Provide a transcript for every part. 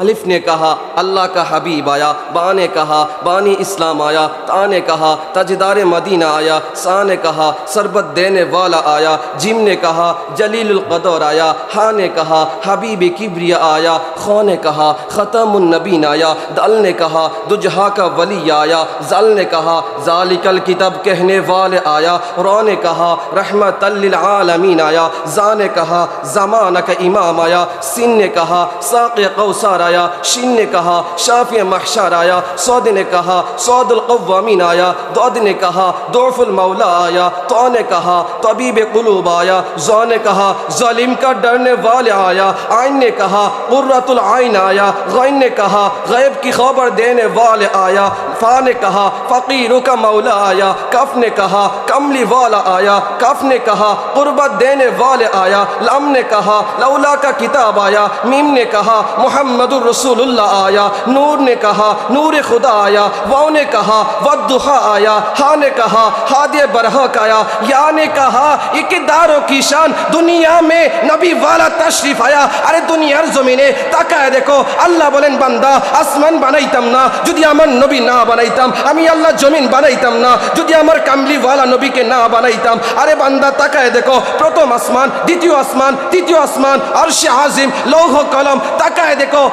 الف نے کہا اللہ کا حبیب آیا با نے کہا بانی اسلام آیا تا نے کہا تجدار مدینہ آیا سا نے کہا سربت دینے والا آیا جم نے کہا جلیل القدور آیا ہا نے کہا حبیب کبریا آیا خو نے کہا ختم النبین آیا دل نے کہا دجہا کا ولی آیا زل نے کہا ذالک الکتب کہنے والے آیا رو نے کہا رحمت للعالمین آیا زا نے کہا زمانہ کا امام آیا سن نے کہا ساق قوسار آیا آیا شین نے کہا شافی محشر آیا سعد نے کہا سعد القوامین آیا دعد نے کہا دعف المولا آیا تو نے کہا طبیب قلوب آیا زو نے کہا ظالم کا ڈرنے والے آیا آئین نے کہا قرۃ العین آیا غین نے کہا غیب کی خبر دینے والے آیا فا نے کہا فقیر کا مولا آیا کف نے کہا کملی والا آیا کف نے کہا قربت دینے والے آیا لم نے کہا لولا کا کتاب آیا میم نے کہا محمد मोहम्मद रसूलुल्लाह आया नूर ने कहा नूर खुदा आया वाव ने कहा वद्दुहा आया हा ने कहा हादे बरहक आया या ने कहा इकदारों की शान दुनिया में नबी वाला तशरीफ आया আরে দুনিয়ার জমিনে তাকায় দেখো আল্লাহ বলেন বান্দা আসমান বানাইতাম না যদি আমার নবী না বানাইতাম আমি আল্লাহ জমিন বানাইতাম না যদি আমার কামলিওয়ালা নবীকে না বানাইতাম আরে বান্দা তাকায় দেখো প্রথম আসমান দ্বিতীয় আসমান তৃতীয় আসমান আরশে আজিম লৌহ কলম তাকায় দেখো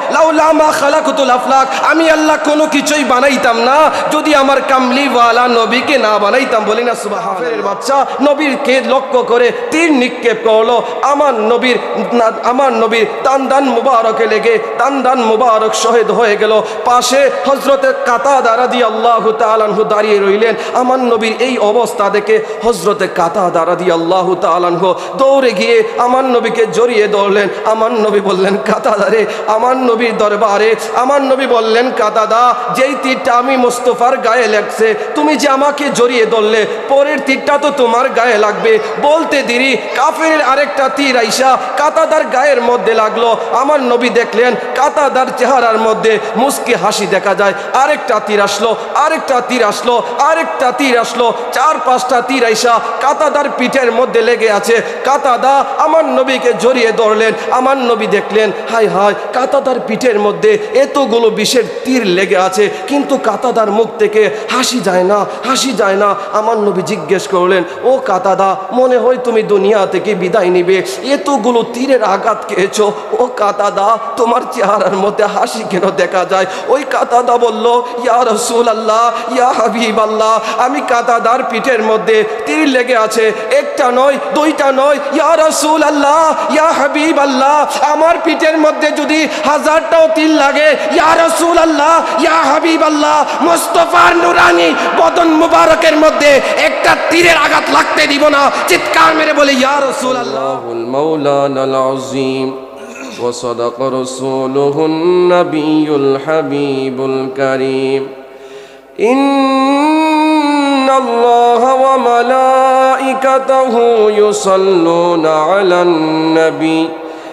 আমি আল্লাহ কোনো কিছুই বানাইতাম না। যদি আমার কামলিওয়ালা নবীকে না বানাইতাম, বলি না সুবাহের বাচ্চা, নবীরকে লক্ষ্য করে তীর নিক্ষেপ করল। আমার নবীর আমার নবীর দান দান মুবারকে লেগে দান দান মুবারক শহীদ হয়ে গেল। পাশে হজরতের কাতা দ্বারা দিয়ে আল্লাহ তালানহু দাঁড়িয়ে রইলেন। আমার নবীর এই অবস্থা দেখে হজরতে কাতা দ্বারা দিয়ে আল্লাহ তালানহু দৌড়ে গিয়ে আমার নবীকে জড়িয়ে ধরলেন। আমার নবী বললেন কাতা কাতাদারে আমার নবীর দরবারে। আমার নবী বললেন কাতাদা যেই তীরটা আমি মোস্তফার গায়ে লাগছে, তুমি যে আমাকে জড়িয়ে ধরলে, পরের তীরটা তো তোমার গায়ে লাগবে। বলতে দেরি কাফের আরেকটা তীর আইসা কাতাদার গায়ের মধ্যে লাগল। আমার নবী দেখলেন, কাতাদার চেহারার মধ্যে মুস্কি হাসি দেখা যায়। আরেকটা তীর আসলো, আরেকটা তীর আসলো, আরেকটা তীর আসলো। চার পাঁচটা তীর আইসা কাতাদার পিঠের মধ্যে লেগে আছে। কাতাদা, আমার নবীকে জড়িয়ে ধরলেন। আমার নবী দেখলেন হাই হাই কাতাদার পিঠের মধ্যে এতগুলো বিষের তীর লেগে আছে, কিন্তু কাতাদার মুখ থেকে হাসি যায় না, হাসি যায় না। আমার নবী জিজ্ঞেস করলেন, ও কাতাদা, মনে হয় তুমি দুনিয়া থেকে বিদায় নিবে। এতগুলো তীরের আঘাত খেয়েছো। ও কাতাদা, তোমার চেহারার মধ্যে হাসি কেন দেখা যায়? ওই কাতাদা বলল, ইয়া রসুল আল্লাহ ইয়া হাবিব আল্লাহ আমি কাতাদার পিঠের মধ্যে তীর লেগে আছে। একটা নয়, দুইটা নয়। ইয়া রসুল আল্লাহ ইয়া হাবিব আল্লাহ আমার পিঠের মধ্যে যদি হাজারটাও তীর লাগে ইয়া রসুল আল্লাহ ইয়া হাবিব আল্লাহ মোস্তফার নুরানি বদন মুবারকের মধ্যে একটা তীরের আঘাত লাগতে দিব না চিৎকার মেরে বলে ইয়া রসুল আল্লাহ المولانا العظيم وصدق رسوله النبي الحبيب الكريم إن الله وملائكته يصلون على النبي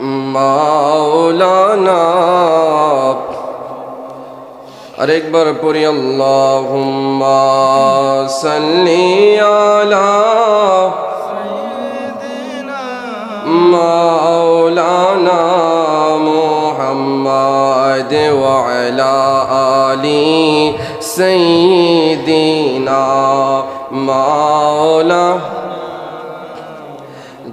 مولانا. اور ایک بار پوری اللہم صلی علی مولانا محمد وعلا آلی سیدنا مولانا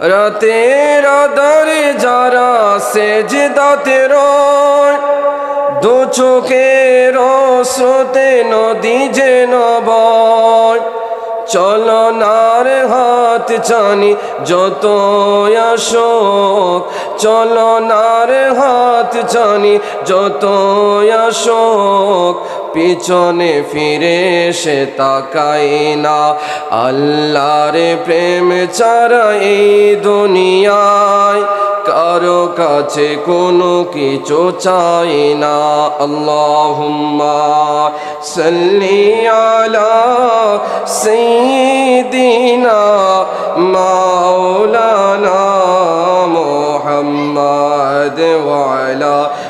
রাতের আধারে যারা সেজদাতে রয়, দু চোখের স্রোতে নদী যেন বয়। চলনার হাত চানি যত অশোক চলনার হাত চানি যত অশোক পিছনে ফিরে সে তাকাই না। আল্লাহর প্রেম ছাড়া এই দুনিয়ায় কারও কাছে কোনো কিছু চাই না। আল্লাহুম্মা সাল্লি আলা সাইয়্যিদিনা মাওলানা মুহাম্মদ ওয়া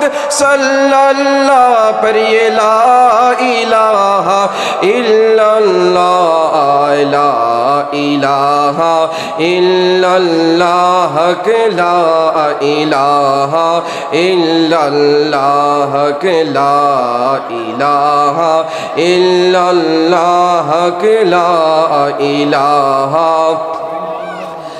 মোহাম্মদ সাল্লাল্লাহ পরিয়ে লা ইলাহা ইল্লাল্লাহ, লা ইলাহা ইল্লাল্লাহ লা ইলাহা ইল্লাল্লাহ লা ইলাহা ইল্লাল্লাহ লা ইলাহা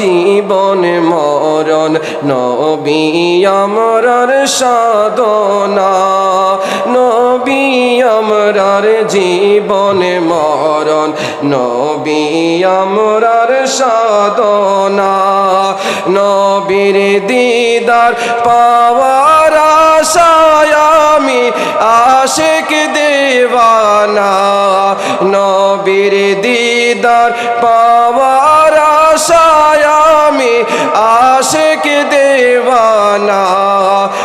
জীবন মরণ, নবী আমরার সাধনা। নবী আমরার জীবন মরণ, নবী আমরার সাধনা। নবীর দিদার পাওয়ার আশায় আমি আশেক দেওয়ানা। নবীর দিদার পাওয়ার আশায়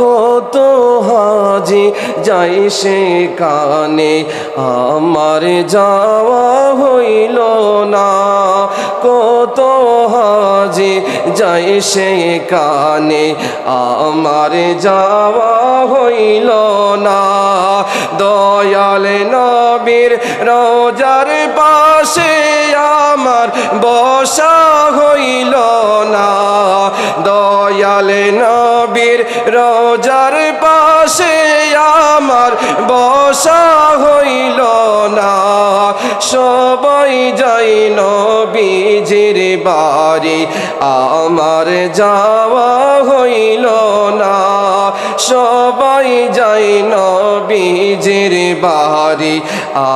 কত হাজি যাই সে কানে আমার যাওয়া হইল না। কত হাজি যাই সে কানে আমার যাওয়া হইল না। দয়াল নবীর রোজার পাশে আমার বসা রোজার পাশে আমার বসা হইল না। সবাই যাই নবীজির বাড়ি, আমার যাওয়া হইল না। সবাই যাই নবীজির বাড়ি,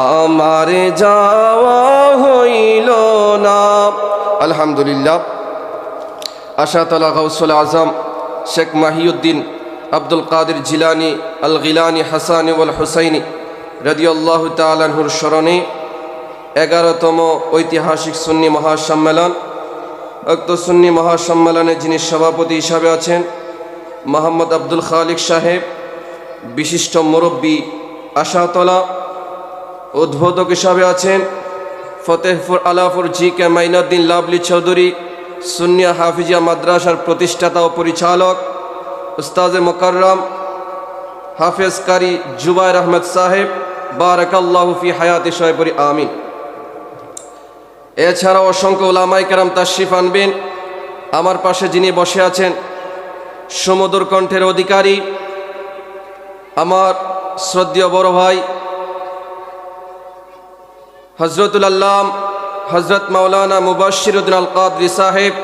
আমার যাওয়া হইল না। আলহামদুলিল্লাহ। আশা আশাতলা গৌসুল আজম শেখ মাহিউদ্দিন আব্দুল কাদের জিলানি, আল গিলানি, হাসানি ওয়াল হুসাইনি রদিয়াল্লাহ তালাহুর স্মরণে এগারোতম ঐতিহাসিক সুন্নি মহাসম্মেলন। উক্ত সুন্নি মহাসম্মেলনে যিনি সভাপতি হিসাবে আছেন, মোহাম্মদ আব্দুল খালিক সাহেব, বিশিষ্ট মুরব্বী আশাতলা উদ্বোধক হিসাবে আছেন, ফতেহপুর আলাফুর জি কে মাইনুদ্দিন লাভলি চৌধুরী সুনিয়া হাফিজিয়া মাদ্রাসার প্রতিষ্ঠাতা ও পরিচালক উস্তাজে মোকাররম হাফেজ কারি জুবাইর আহমেদ সাহেব, বারাকাল্লাহ ফি হায়াতি সাহেবরি আমিন। এছাড়াও অসংখ্য ওলামাই কেরাম তাশরিফ আনবেন। আমার পাশে যিনি বসে আছেন সমুদ্র কণ্ঠের অধিকারী, আমার শ্রদ্ধেয় বড় ভাই হজরতুল আল্লাম হজরত মাওলানা মুবাশিরুদ্দিন আল কাদরি সাহেব,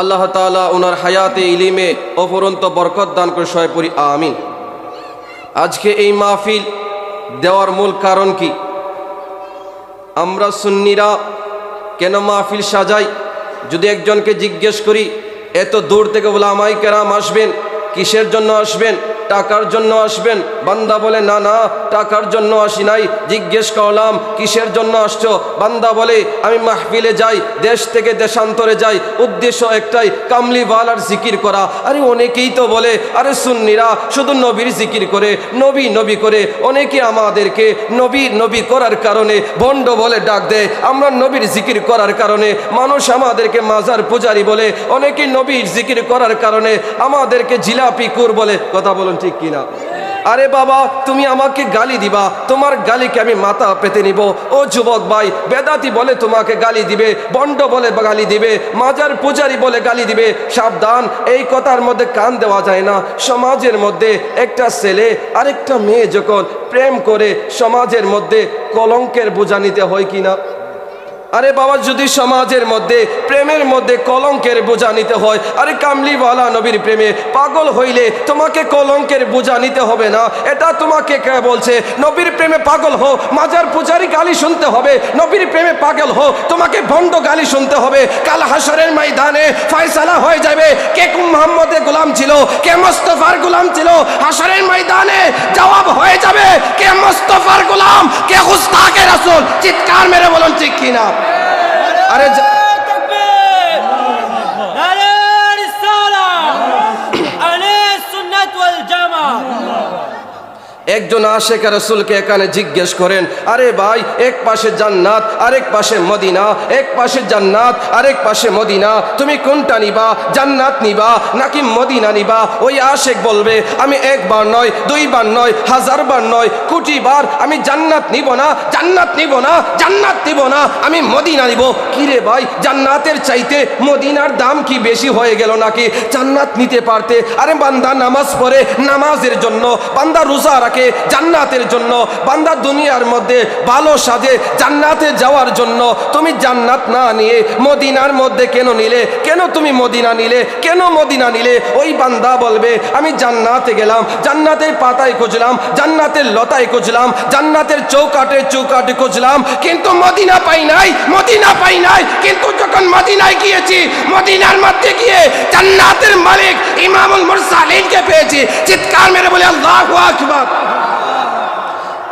আল্লাহ তালা ওনার হায়াতে ইলিমে অপরন্ত বরকত দান করে সয়পুরি আমিন। আজকে এই মাহফিল দেওয়ার মূল কারণ কি? আমরা সুন্নিরা কেন মাহফিল সাজাই? যদি একজনকে জিজ্ঞেস করি, এত দূর থেকে বলে আমাই কেরাম আসবেন, কিসের জন্য আসবেন? টাকার জন্য আসবেন। বান্দা বলে, না না, টাকার জন্য আসি নাই। জিজ্ঞেস করলাম, কিসের জন্য আসছো? বান্দা বলে, আমি মাহফিলে যাই, দেশ থেকে দেশান্তরে যাই। উদ্দেশ্য একটাই কামলিওয়ালার জিকির করা। আরে অনেকেই তো বলে, আরে সুন্নিরা, শুধু নবীর জিকির করে, নবী নবী করে। অনেকে আমাদেরকে নবী নবী করার কারণে বন্ড বলে ডাক দেয়। আমরা নবীর জিকির করার কারণে, মানুষ আমাদেরকে মাজার পূজারি বলে। অনেকে নবীর জিকির করার কারণে, আমাদেরকে জিলাপি কুর বলে। কথা বলুন ঠিক কিনা? আরে বাবা, তুমি আমাকে গালি দিবা। তোমার গালিকে আমি মাথা পেতে নিব। ও যুবক ভাই, বেদাতি বলে তোমাকে গালি দিবে, বন্ড বলে গালি দিবে, মাজার পূজারি বলে গালি দিবে। সাবধান, এই কথার মধ্যে কান দেওয়া যায় না। সমাজের মধ্যে একটা ছেলে, আরেকটা মেয়ে যখন প্রেম করে, সমাজের মধ্যে কলঙ্কের বোঝা নিতে হয় কিনা? আরে বাবা, যদি সমাজের মধ্যে, প্রেমের মধ্যে কলঙ্কের বোঝা নিতে হয়, আরে কামলিওয়ালা নবীর প্রেমে পাগল হইলে তোমাকে কলঙ্কের বোঝা নিতে হবে না। এটা তোমাকে কে বলছে? নবীর প্রেমে পাগল হো মাজার পূজারি গালি শুনতে হবে। নবীর প্রেমে পাগল হো তোমাকে ভণ্ড গালি শুনতে হবে। কাল হাসরের ময়দানে ফয়সালা হয়ে যাবে। কে কুম মোহাম্মদের গোলাম ছিল? কে মোস্তফার গোলাম ছিল? হাসরের ময়দানে জবাব হয়ে যাবে। কে মোস্তফার গোলাম? কে হুস্তাকে রাসূল? চিৎকার মেরে বলুন, ঠিক কিনা? আরে একজন আশেখ রসুলকে এখানে জিজ্ঞেস করেন, আরে ভাই, এক পাশে জান্নাত, আরেক পাশে মদিনা, এক পাশে জান্নাত, আরেক পাশে মদিনা, তুমি কোনটা নিবা? জান্নাত নিবা নাকি মদিনা নিবা? ওই আশেক বলবে, আমি একবার নয়, দুইবার নয় হাজার বার নয় কোটি বার আমি জান্নাত নিব না, জান্নাত নিব না, জান্নাত নিব না, আমি মদিনা নিব। কি রে ভাই, জান্নাতের চাইতে মদিনার দাম কি বেশি হয়ে গেল নাকি? জান্নাত নিতে পারতে? আরে বান্দা, নামাজ পড়ে, নামাজের জন্য বান্দা রোজা রাখে জান্নাতের জন্য, বান্দা দুনিয়ার মধ্যে ভালো সাজে জান্নাতে যাওয়ার জন্য, তুমি জান্নাত না নিয়ে মদিনার মধ্যে কেন নিলে? কেন তুমি মদিনা নিলে? কেন মদিনা নিলে? ওই বান্দা বলবে, আমি জান্নাতে গেলাম, জান্নাতের পাতায় খুঁজলাম, জান্নাতের লতায় খুঁজলাম, জান্নাতের চৌকাটে চৌকাটে খুঁজলাম, কিন্তু মদিনা পাই নাই, মদিনা পাই নাই। কিন্তু যখন মদিনায় গিয়েছি, মদিনার মধ্যে গিয়ে জান্নাতের মালিক ইমামুল মুরসালিনকে পেয়েছি। চিৎকার মেরে বলে, আল্লাহু আকবার!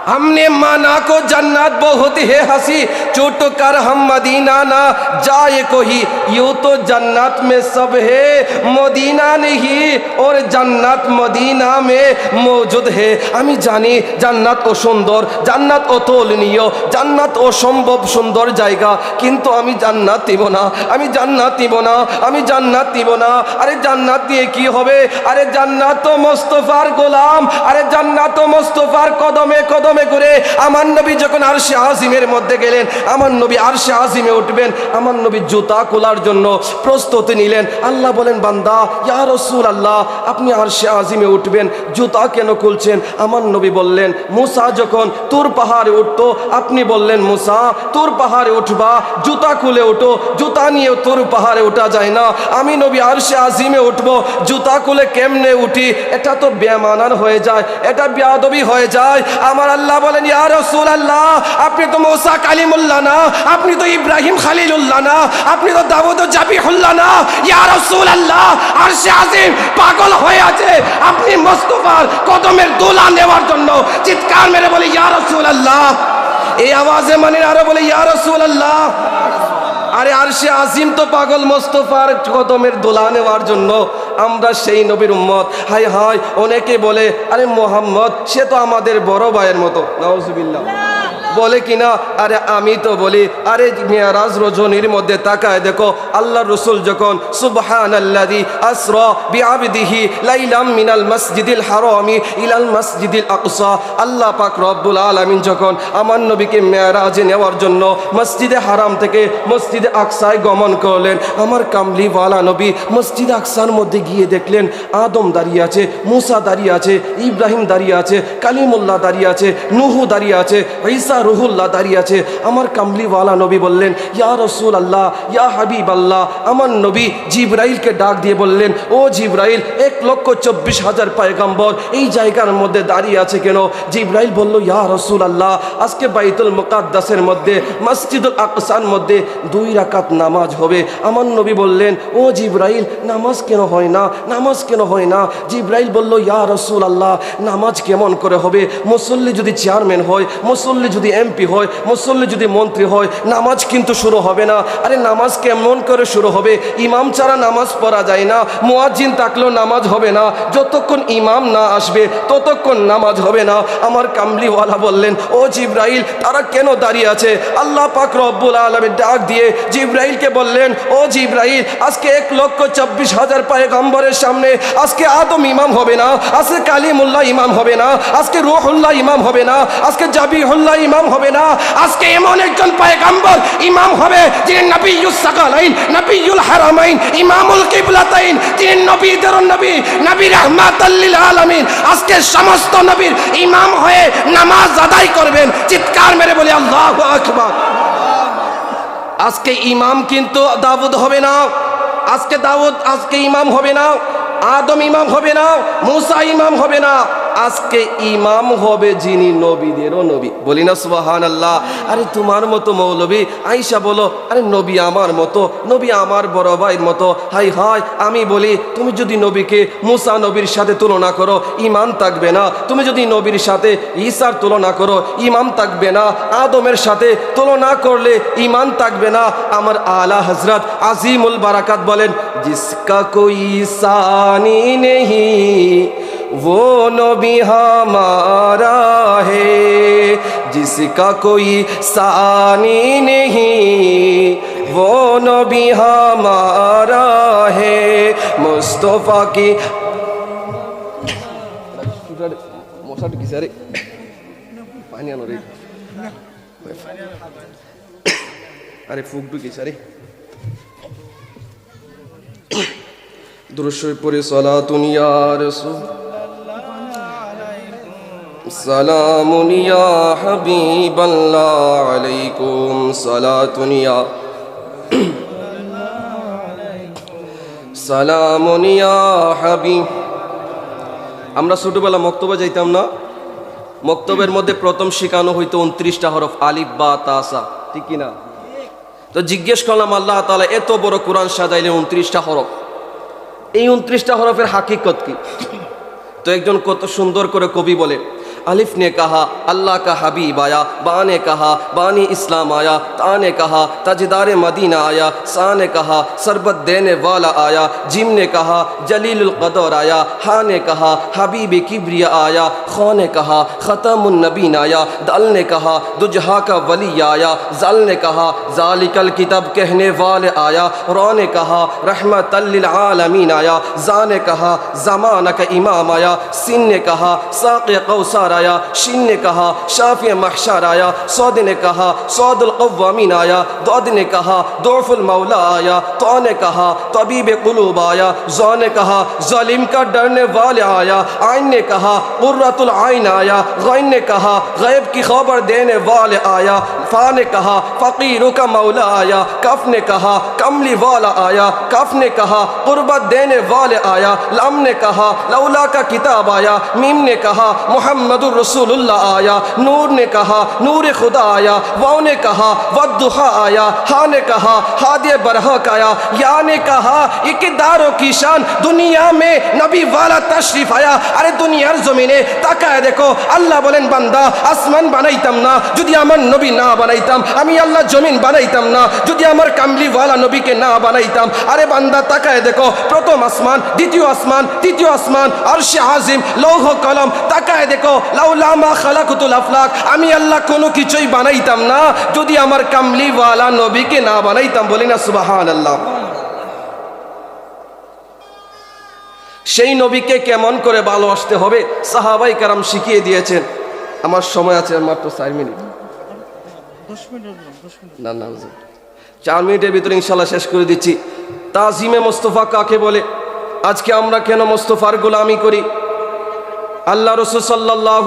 हमने माना को जन्नत बहुत है हंसी चोट कर हम मदीना ना जाए कोई यूं तो जन्नत में सब है मदीना नहीं और जन्नत मदीना में मौजूद है আমি জানি জান্নাত ও সুন্দর জান্নাত অতুলনীয় জান্নাত অসম্ভব সুন্দর জায়গা কিন্তু আমি জান্নাত দিব না আমি জান্নাত দিব না আমি জান্নাত দিব না আরে জান্নাত দিয়ে কি হবে আরে জান্নাত তো মোস্তফার গোলাম আরে জান্নাত তো মোস্তফার কদমে কদমে করে আমার নবী যখন আরশে আজিমের মধ্যে গেলেন, আমার নবী আরশে আজিমে উঠবেন, আমার নবী জুতা খোলার জন্য প্রস্তুতি নিলেন। আল্লাহ বলেন, বান্দা, ইয়া রসুল আল্লাহ আপনি আরশে আজিমে উঠবেন, জুতা কেন খুলছেন? আমার নবী বললেন, মুসা যখন তুর পাহাড়ে উঠতো, আপনি বললেন, মুসা, তুর পাহাড়ে উঠবা, জুতা খুলে ওঠো, জুতা নিয়ে তুর পাহাড়ে ওঠা যায় না। আমি নবী আরশে আজিমে উঠবো, জুতা খুলে কেমনে উঠি? এটা তো বেমানান হয়ে যায়, এটা বেয়াদবি হয়ে যায়। আমার আল্লাহ বলেন, ইয়া রসুল আল্লাহ আপনি তো মৌসা কালিমুল্লাহ না, আপনি তো ইব্রাহিম খালিলুল্লাহ না, আপনি তো দাউদ জাবিহুল্লাহ না। ইয়া রসুল আল্লাহ আর সে আজিম পাগল হয়ে আছে। আপনি মোস্তফার কদমের দোলা নেওয়ার জন্য চিৎকার মেরে বলে, ইয়া রসুল আল্লাহ এই আওয়াজে মানে আরও বলে, ইয়া রসুল আল্লাহ আরে আর সে আজিম তো পাগল, মোস্তফার কদমের দোলা নেওয়ার জন্য আমরা সেই নবীর উম্মত। হাই হাই অনেকে বলে, আরে মোহাম্মদ, সে তো আমাদের বড় ভাইয়ের মতো। নাউজুবিল্লাহ। বলে কিনা? আরে আমি তো বলি, আরে মেয়ারাজ রজনীর মধ্যে তাকায় দেখো আল্লাহ রসুল যখন সুবহান আল্লাদি আসর বিআবদিহি লাইলাম মিনাল মসজিদিল হারামি ইলাল মসজিদিল আকসা। আল্লাহ পাক রব্বুল আলামিন যখন আমার নবীকে মেয়ারাজে নেওয়ার জন্য মসজিদে হারাম থেকে মসজিদে আকসায় গমন করলেন, আমার কামলিওয়ালা নবী মসজিদ আকসার মধ্যে গিয়ে দেখলেন, আদম দাঁড়িয়ে আছে, মুসা দাঁড়িয়ে আছে, ইব্রাহিম দাঁড়িয়ে আছে, কালিমুল্লাহ দাঁড়িয়ে আছে, নুহু দাঁড়িয়ে আছে, ঈসা রুহুল্লাহ দাঁড়িয়ে আছে। আমার কামলিওয়ালা নবী বললেন, ইয়া রসুল আল্লাহ ইয়া হাবিব আল্লাহ আমার নবী জিব্রাইলকে ডাক দিয়ে বললেন, ও জিব্রাইল, এক লক্ষ চব্বিশ হাজার পায়গাম্বর, এই জায়গার মধ্যে দাঁড়িয়ে আছে কেন? জিব্রাইল বলল, ইয়া রসুল আল্লাহ আজকে বাইতুল মুকাদ্দাসের মধ্যে, মসজিদুল আকসার মধ্যে দুই রাকাত নামাজ হবে। আমার নবী বললেন, ও জিব্রাইল, নামাজ কেন হয় না? নামাজ কেন হয় না? জিব্রাইল বলল, ইয়া রসুল আল্লাহ নামাজ কেমন করে হবে? মুসল্লি যদি চেয়ারম্যান হয়, মুসল্লি যদি এমপি হয়, মুসল্লি যদি মন্ত্রী হয়, নামাজ কিন্তু শুরু হবে না। আরে নামাজ কেমন করে শুরু হবে? ইমাম ছাড়া নামাজ পড়া যায় না। মুয়াজ্জিন থাকলেও নামাজ হবে না। যতক্ষণ ইমাম না আসবে, ততক্ষণ নামাজ হবে না। আমার কামলিওয়ালা বললেন, ও জিব্রাইল, তারা কেন দাঁড়িয়ে আছে? আল্লাহ পাক রব্বুল আলমের ডাক দিয়ে জিব্রাইলকে বললেন, ও জিব্রাইল, আজকে এক লক্ষ চব্বিশ হাজার পায়গম্বরের সামনে আজকে আদম ইমাম হবে না, আজকে কালিমুল্লাহ ইমাম হবে না, আজকে রুহুল্লাহ ইমাম হবে না, আজকে জাবিহুল্লাহ ইমাম হবে না। আজকে এমন একজন পায়গাম্বর ইমাম হবে যিনি নবিয়ুস সাকালাইন নবিয়ুল হারামাইন, ইমামুল কিবলাতাইন, যিনি নবীদের নবী নবী রাহমাতাল্লিল আলামিন। আজকে সমস্ত নবীর ইমাম হয়ে নামাজ আদায় করবেন। চিৎকার মেরে বলি, আল্লাহু আকবার। আজকে ইমাম কিন্তু দাউদ হবে না। আজকে দাউদ, আজকে ইমাম হবে না। আদম ইমাম হবে না। মুসা ইমাম হবে না। আজকে ইমাম হবে যিনি নবীদেরও নবী। বলি না সুবাহান আল্লাহ আরে তোমার মতো মৌলবী আইসা বলো, আরে নবী আমার মতো, নবী আমার বড় ভাইয়ের মতো। হাই হাই, আমি বলি, তুমি যদি নবীকে মুসা নবীর সাথে তুলনা করো ইমান থাকবে না। তুমি যদি নবীর সাথে ঈসার তুলনা করো, ইমাম থাকবে না। আদমের সাথে তুলনা করলে ইমান থাকবে না। আমার আলা হজরত আজিমুল বারাকাত বলেন, জিসকা কোই সানি নেহি वो नबी हमारा है जिसका कोई सानी नहीं वो नबी हमारा है मुस्तफ़ा की मोसाट की सारे पानी आनो रे अरे फूक भी সালামুন ইয়া আলাইকুম সালাতুন আমরা ছোটবেলা মক্তবে যাইতাম না? মক্তবের মধ্যে প্রথম শেখানো হইতো উনত্রিশটা হরফ আলিফ, বা তাসা ঠিক কি না তো জিজ্ঞেস করলাম, আল্লাহ তালা এত বড় কোরআন সাজাইলে উনত্রিশটা হরফ। এই উনত্রিশটা হরফের হাকিকত কি? তো একজন কত সুন্দর করে কবি বলে الف نے کہا اللہ کا حبیب آیا با نے کہا بانی اسلام آیا تا نے کہا تجدار مدینہ آیا سا نے کہا سربت دینے والا آیا جم نے کہا جلیل القدور آیا ہا نے کہا حبیب کبریا آیا خو نے کہا ختم النبین آیا دل نے کہا دجہا کا ولی آیا زل نے کہا ذالک الکتب کہنے والے آیا رو نے کہا رحمت للعالمین آیا زا نے کہا زمانہ کا امام آیا سن نے کہا ساق قوسان محشر آیا شین نے کہا شافی محشار آیا سعد نے کہا سعد القوامین آیا دعد نے کہا دعف المولا آیا تو نے کہا طبیب قلوب آیا زو نے کہا ظالم کا ڈرنے والے آیا آئین نے کہا قرۃ العین آیا غین نے کہا غیب کی خبر دینے والے آیا فا نے کہا فقیر کا مولا آیا کف نے کہا کملی والا آیا کف نے کہا قربت دینے والے آیا لم نے کہا لولا کا کتاب آیا میم نے کہا محمد محمد الرسول اللہ آیا، نور نے کہا، نور خدا آیا کہا نے کہا برہ آیا نے کہا اقداروں کی شان، دنیا میں نبی والا تشریف اللہ بولین بندہ بنائی تمنا جدیا من نبی نہ بنائی تم، امی اللہ زمین بنائی تمنا جدیا مر کملی والا نبی کے نہ بنائی تم، ارے بندہ تقے دیکھو پرتم آسمان دتیوں آسمان تیو آسمان، عرش آزم لوگ تقا دیکھو খালাকুতুল আফলাক আমি আল্লাহ কোনো কিছুই বানাইতাম না যদি আমার কামলি ওয়ালা নবীকে না বানাইতাম বলি না সুবাহান আল্লাহ সেই নবীকে কেমন করে ভালোবাসতে হবে সাহাবাই কারাম শিখিয়ে দিয়েছেন। আমার সময় আছে মাত্র চার মিনিট। না না চার মিনিটের ভিতরে ইনশাল্লাহ শেষ করে দিচ্ছি। তাজিমে মোস্তফা কাকে বলে? আজকে আমরা কেন মোস্তফার গোলামি করি? আল্লাহ রসুল সাল্লাহ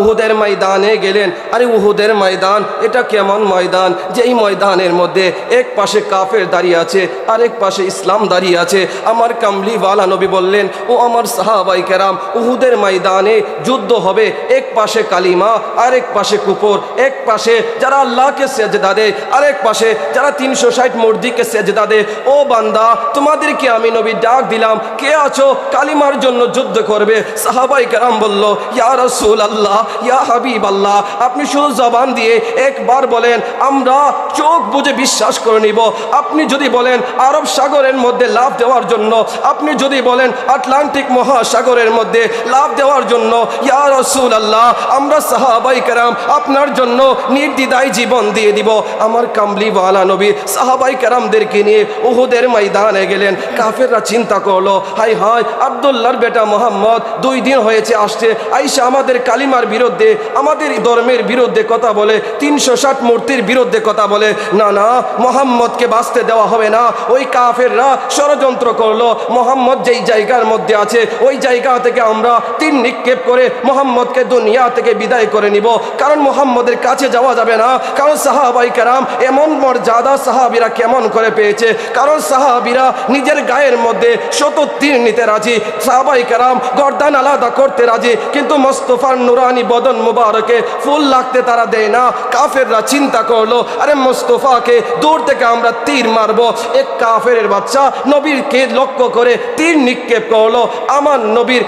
উহুদের ময়দানে গেলেন। আরে উহুদের ময়দান, এটা কেমন ময়দান? যেই ময়দানের মধ্যে এক পাশে কাফের দাঁড়িয়ে আছে, আরেক পাশে ইসলাম দাঁড়িয়ে আছে। আমার কামলিওয়ালা নবী বললেন, ও আমার সাহাবাই কেরাম, উহুদের ময়দানে যুদ্ধ হবে, এক পাশে কালিমা, আরেক পাশে কুপুর এক পাশে যারা আল্লাহকে সেজদা দেয়, আরেক পাশে যারা তিনশো ষাট মর্দিকে সেজদা দেয়। ও বান্দা, তোমাদেরকে আমি নবী ডাক দিলাম, কে আছো? কালিমার জন্য যুদ্ধ করবে। সাহাবাই কেরাম বলল, ইয়া রসুল আল্লাহ ইয়া হাবিব আল্লাহ আপনি শুধু জবান দিয়ে একবার বলেন, আমরা চোখ বুঝে বিশ্বাস করে নিব। আপনি যদি বলেন, আরব সাগরের মধ্যে লাভ দেওয়ার জন্য, আপনি যদি বলেন, আটলান্টিক মহাসাগরের মধ্যে লাভ দেওয়ার জন্য, ইয়া রসুল আল্লাহ আমরা সাহাবাই কেরাম আপনার জন্য নির্দ্বিধায় জীবন দিয়ে দিব। আমার কামলিওয়ালা নবী সাহাবাই কেরামদেরকে নিয়ে উহুদের ময়দানে গেলেন। কাফেররা চিন্তা করল হাই হাই আবদুল্লাহর বেটা মোহাম্মদ দুই দিন হয়েছে আসছে। আইসা আমাদের কালিমার বিরুদ্ধে, আমাদের ধর্মের বিরুদ্ধে কথা বলে, তিনশো ষাট মূর্তির বিরুদ্ধে কথা বলে। না না, মোহাম্মদকে বাঁচতে দেওয়া হবে না। ওই কাফেররা ষড়যন্ত্র করল। মোহাম্মদ যেই জায়গার মধ্যে আছে, ওই জায়গা থেকে আমরা তিন নিক্ষেপ করে মোহাম্মদকে দুনিয়া থেকে বিদায় করে নিব। কারণ মোহাম্মদের কাছে যাওয়া যাবে না। কারণ সাহাবাই কারাম এমন মর্যাদা সাহাবিরা কেমন করে পেয়েছে? কারণ সাহাবিরা নিজের গায়ের মধ্যে শত তীর নিতে রাজি। সাহাবাই কারাম গর্দান আলাদা করতে রাজি। কিন্তু মোস্তফার নুরানি বদন মুবারকে ফুল লাগতে তারা দেয় না। কাফেররা চিন্তা করল, আরে মোস্তফাকে দূর থেকে আমরা তীর মারবো। এক কাফের বাচ্চা নবীরকে লক্ষ্য করে তীর নিক্ষেপ করল। আমার নবীর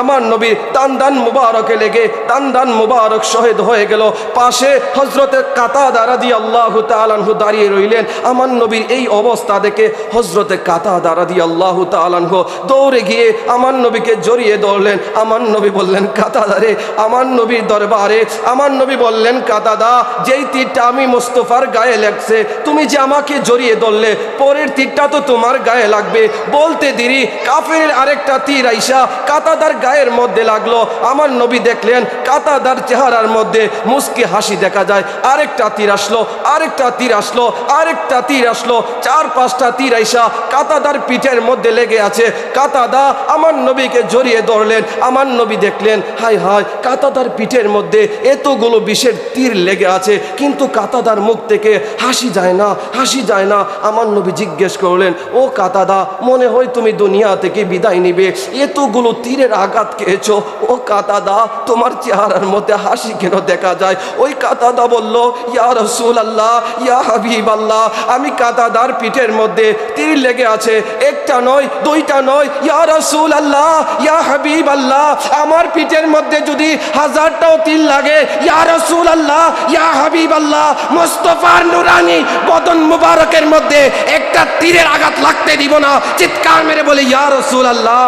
আমার নবীর দান দান মুবারকে লেগে দান দান মুবারক শহীদ হয়ে গেল। পাশে হজরতে কাতা দ্বারা দিয়ে আল্লাহ তালানহু দাঁড়িয়ে রইলেন। আমার নবীর এই অবস্থা দেখে হজরতে কাতা দ্বারা দিয়ে আল্লাহ তালানহু দৌড়ে গিয়ে আমার নবীকে জড়িয়ে ধরলেন। আমার নবী বললেন কাতাদারে আমার নবীর দরবারে, আমার নবী বললেন, কাতাদা, যেই তীরটা আমি মোস্তফার গায়ে লাগছে, তুমি যে আমাকে জড়িয়ে ধরলে, পরের তীরটা তো তোমার গায়ে লাগবে। বলতে দিরি, কাফের আরেকটা তীর আইসা কাতাদার গায়ের মধ্যে লাগল। আমার নবী দেখলেন কাতাদার চেহারার মধ্যে মুস্কি হাসি দেখা যায়। আরেকটা তীর আসলো, আরেকটা তীর আসলো, আরেকটা তীর আসলো। চার পাঁচটা তীর আইসা কাতাদার পিঠের মধ্যে লেগে আছে। কাতাদা আমার নবীকে জড়িয়ে ধরলেন, আমার নবী দেখলেন, হাই হাই, কাতাদার পিঠের মধ্যে এতগুলো বিষের তীর লেগে আছে, কিন্তু কাতাদার মুখ থেকে হাসি যায় না, হাসি যায় না। আমার নবী জিজ্ঞেস করলেন, ও কাতাদা, মনে হয় তুমি দুনিয়া থেকে বিদায় নিবে। এতগুলো তীরের আঘাত খেয়েছ। ও কাতাদা, তোমার চেহারার মধ্যে হাসি কেন দেখা যায়? ওই কাতাদা বলল, ইয়া রসুল আল্লাহ ইয়া হাবিব আল্লাহ আমি কাতাদার পিঠের মধ্যে তীর লেগে আছে, একটা নয়, দুইটা নয়, ইয়া রসুল আল্লাহ ইয়া হাবিব আল্লাহ আমার পিঠের মধ্যে যদি হাজারটাও তীর লাগে, ইয়া রসুল আল্লাহ ইয়া হাবিব আল্লাহ মোস্তফার নুরানি বদন মুবারকের মধ্যে একটা তীরের আঘাত লাগতে দিব না। চিৎকার মেরে বলে, ইয়া রসুল আল্লাহ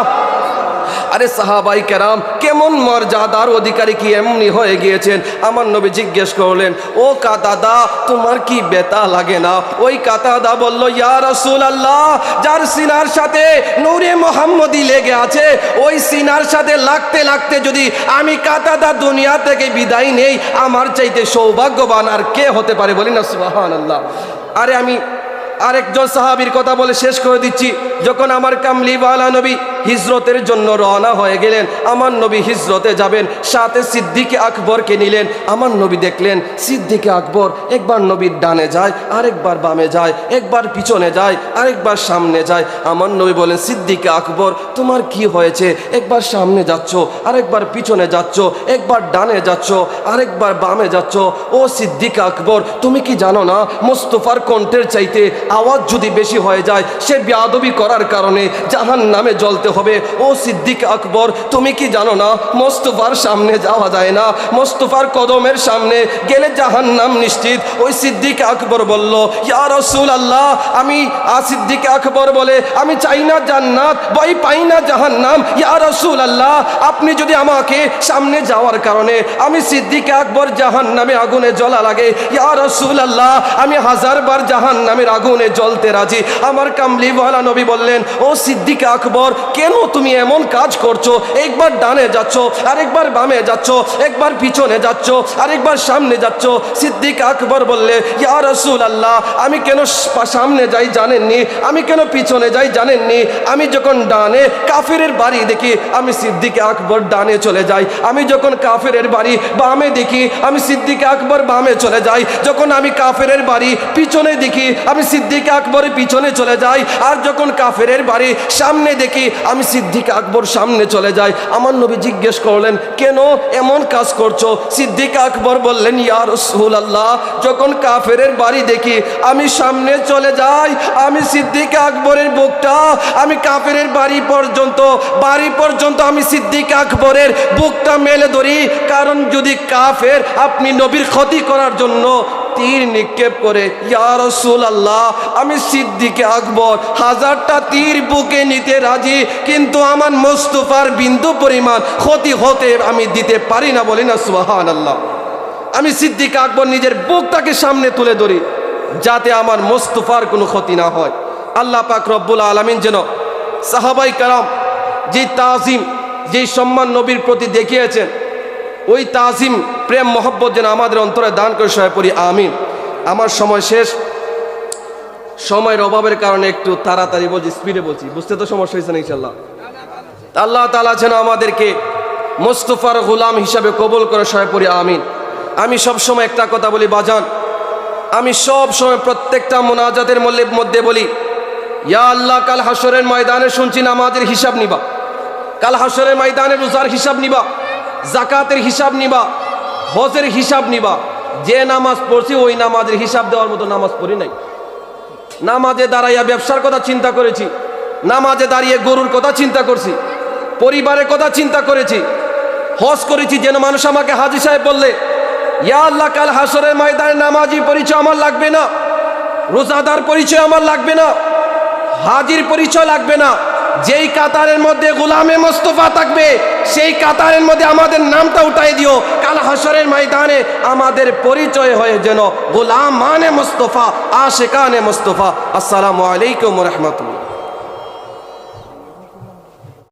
আরে সাহাবাই কেরাম, কেমন মর্যাদার অধিকারী কি এমনি হয়ে গিয়েছেন? আমার নবী জিজ্ঞেস করলেন, ও কাতাদা, তোমার কি বেতা লাগে না? ওই কাতাদা বলল, ইয়া রসুল আল্লাহ যার সিনার সাথে নূরে মোহাম্মদী লেগে আছে, ওই সিনার সাথে লাগতে লাগতে যদি আমি কাতাদা দুনিয়া থেকে বিদায় নেই, আমার চাইতে সৌভাগ্যবান আর কে হতে পারে? বলি না সুবাহান আল্লাহ আরে আমি আরেকজন সাহাবীর কথা বলে শেষ করে দিচ্ছি। যখন আমার কামলি বালা নবী হিজরতের জন্য রওনা হয়ে গেলেন। আমার নবী হিজরতে যাবেন, সাথে সিদ্দিকে আকবরকে নিলেন। আমার নবী দেখলেন, সিদ্দিকে আকবর একবার নবীর ডানে যায়, আরেকবার বামে যায়, একবার পিছনে যায়, আরেকবার সামনে যায়। আমার নবী বলেন, সিদ্দিকে আকবর, তোমার কি হয়েছে? একবার সামনে যাচ্ছ, আরেকবার পিছনে যাচ্ছ, একবার ডানে যাচ্ছ, আরেকবার বামে যাচ্ছ। ও সিদ্দিক আকবর, তুমি কি জানো না, মোস্তফার কণ্ঠের চাইতে আওয়াজ যদি বেশি হয়ে যায়, সে বেয়াদবি করার কারণে জাহান নামে জ্বলতে হবে। ও সিদ্দিক আকবর, তুমি কি জানো না, মোস্তফার সামনে যাওয়া যায় না। মোস্তফার কদমের সামনে গেলে জাহান নাম নিশ্চিত। ওই সিদ্দিক আকবর বলল, ইয়া রসুল আল্লাহ আমি আ সিদ্দিক আকবর বলে আমি চাই না জান্নাত বই পাই না জাহান্নাম। ইয়া রসুল আল্লাহ আপনি যদি আমাকে সামনে যাওয়ার কারণে আমি সিদ্দিক আকবর জাহান নামে আগুনে জ্বলা লাগে, ইয়া রসুল আল্লাহ আমি হাজারবার জাহান নামের আগুনে জ্বলতে রাজি। আমার কামলিওয়ালা নবী বললেন, ও সিদ্দিক আকবর কেন তুমি এমন কাজ করছ? একবার ডানে যাচ্ছ, আরেকবার বামে যাচ্ছ, একবার পিছনে যাচ্ছ, আরেকবার সামনে যাচ্ছ। সিদ্দিক আকবর বললে, ইয়া রসুল আল্লাহ আমি কেন সামনে যাই জানেননি? আমি কেন পিছনে যাই জানেননি? আমি যখন ডানে কাফিরের বাড়ি দেখি, আমি সিদ্দিক আকবর ডানে চলে যাই। আমি যখন কাফেরের বাড়ি বামে দেখি, আমি সিদ্দিক আকবর বামে চলে যাই। যখন আমি কাফেরের বাড়ি পিছনে দেখি, আমি সিদ্দিক আকবরের পিছনে চলে যাই। আর যখন কাফেরের বাড়ি সামনে দেখি আমি সিদ্দিক আকবর সামনে চলে যাই। আমার নবী জিজ্ঞেস করলেন, কেন এমন কাজ করছ? সিদ্দিক আকবর বললেন, ইয়া রসুল আল্লাহ যখন কাফেরের বাড়ি দেখি, আমি সামনে চলে যাই। আমি সিদ্দিক আকবরের বুকটা, আমি কাফেরের বাড়ি পর্যন্ত বাড়ি পর্যন্ত আমি সিদ্দিক আকবরের বুকটা মেলে ধরি। কারণ যদি কাফের আপনি নবীর ক্ষতি করার জন্য তীর নিক্ষেপ করে ইয়ারসুল আল্লাহ আমি সিদ্দিকে আকবর, হাজারটা তীর বুকে নিতে রাজি, কিন্তু আমার মোস্তফার বিন্দু পরিমাণ ক্ষতি হতে আমি দিতে পারি না বলি না সুহান আল্লাহ আমি সিদ্দিক আকবর নিজের বুকটাকে সামনে তুলে ধরি, যাতে আমার মোস্তফার কোনো ক্ষতি না হয়। আল্লাহ পাক রব্বুল আলমিন যেন সাহাবাই কালাম যে তাজিম যেই সম্মান নবীর প্রতি দেখিয়েছেন ওই তাজিম, প্রেম, মহব্বত যেন আমাদের অন্তরে দান করে সহায় পড়ি আমিন। আমার সময় শেষ। সময়ের অভাবের কারণে একটু তাড়াতাড়ি বলছি স্পিডে বলছি। বুঝতে তো সমস্যা হয়েছে না ইনশাল্লাহ আল্লাহ তালা যেন আমাদেরকে মোস্তফার গুলাম হিসাবে কবুল করে সহায় পড়ি আমিন। আমি সব সময় একটা কথা বলি, বাজান। আমি সব সময় প্রত্যেকটা মোনাজাতের মধ্যে বলি, ইয়া আল্লাহ, কাল হাসরের ময়দানে শুনছি না আমাদের হিসাব নিবা। কাল হাসরের ময়দানে রোজার হিসাব নিবা। জাকাতের হিসাব নিবা, হজের হিসাব নিবা। যে নামাজ পড়ছি, ওই নামাজের হিসাব দেওয়ার মতো নামাজ পড়ি নাই। নামাজে দাঁড়াইয়া ব্যবসার কথা চিন্তা করেছি, নামাজে দাঁড়িয়ে গরুর কথা চিন্তা করছি, পরিবারের কথা চিন্তা করেছি। হজ করেছি, যেন মানুষ আমাকে হাজি সাহেব বললে, ইয়া আল্লাহ, কাল হাসরের ময়দানে নামাজি পরিচয় আমার লাগবে না, রোজাদার পরিচয় আমার লাগবে না, হাজির পরিচয় লাগবে না। যেই কাতারের মধ্যে গোলামে মোস্তফা থাকবে, সেই কাতারের মধ্যে আমাদের নামটা উঠাই দিও। কাল হাসরের ময়দানে আমাদের পরিচয় হয়ে যেন গোলাম মানে মোস্তফা, আশেকানে মোস্তফা। আসসালামু আলাইকুম রহমতুল্লাহ।